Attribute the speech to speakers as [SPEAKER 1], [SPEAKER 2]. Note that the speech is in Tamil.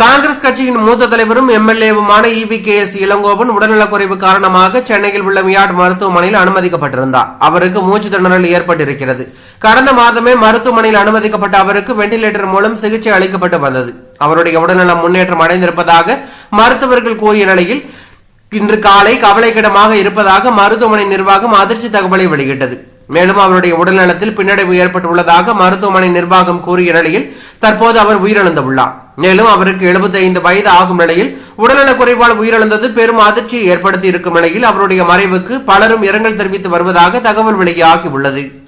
[SPEAKER 1] காங்கிரஸ் கட்சியின் மூத்த தலைவரும் எம்எல்ஏவுமான E V K S Elangovan உடல்நலக்குறைவு காரணமாக சென்னையில் உள்ள மியாட் மருத்துவமனையில் அனுமதிக்கப்பட்டிருந்தார். அவருக்கு மூச்சு திணறல் ஏற்பட்டிருக்கிறது. கடந்த மாதமே மருத்துவமனையில் அனுமதிக்கப்பட்ட அவருக்கு வெண்டிலேட்டர் மூலம் சிகிச்சை அளிக்கப்பட்டு வந்தது. அவருடைய உடல்நலம் முன்னேற்றம் அடைந்திருப்பதாக மருத்துவர்கள் கூறிய நிலையில் இன்று காலை கவலைக்கிடமாக இருப்பதாக மருத்துவமனை நிர்வாகம் அதிர்ச்சி தகவலை வெளியிட்டது. மேலும் அவருடைய உடல்நலத்தில் பின்னடைவு ஏற்பட்டுள்ளதாக மருத்துவமனை நிர்வாகம் கூறிய நிலையில் தற்போது அவர் உயிரிழந்துள்ளார். மேலும் அவருக்கு 75 வயது ஆகும் நிலையில் உடல்நலக் குறைவால் உயிரிழந்தது பெரும் அதிர்ச்சியை ஏற்படுத்தி இருக்கும் நிலையில் அவருடைய மறைவுக்கு பலரும் இரங்கல் தெரிவித்து வருவதாக தகவல் வெளியாகி உள்ளது.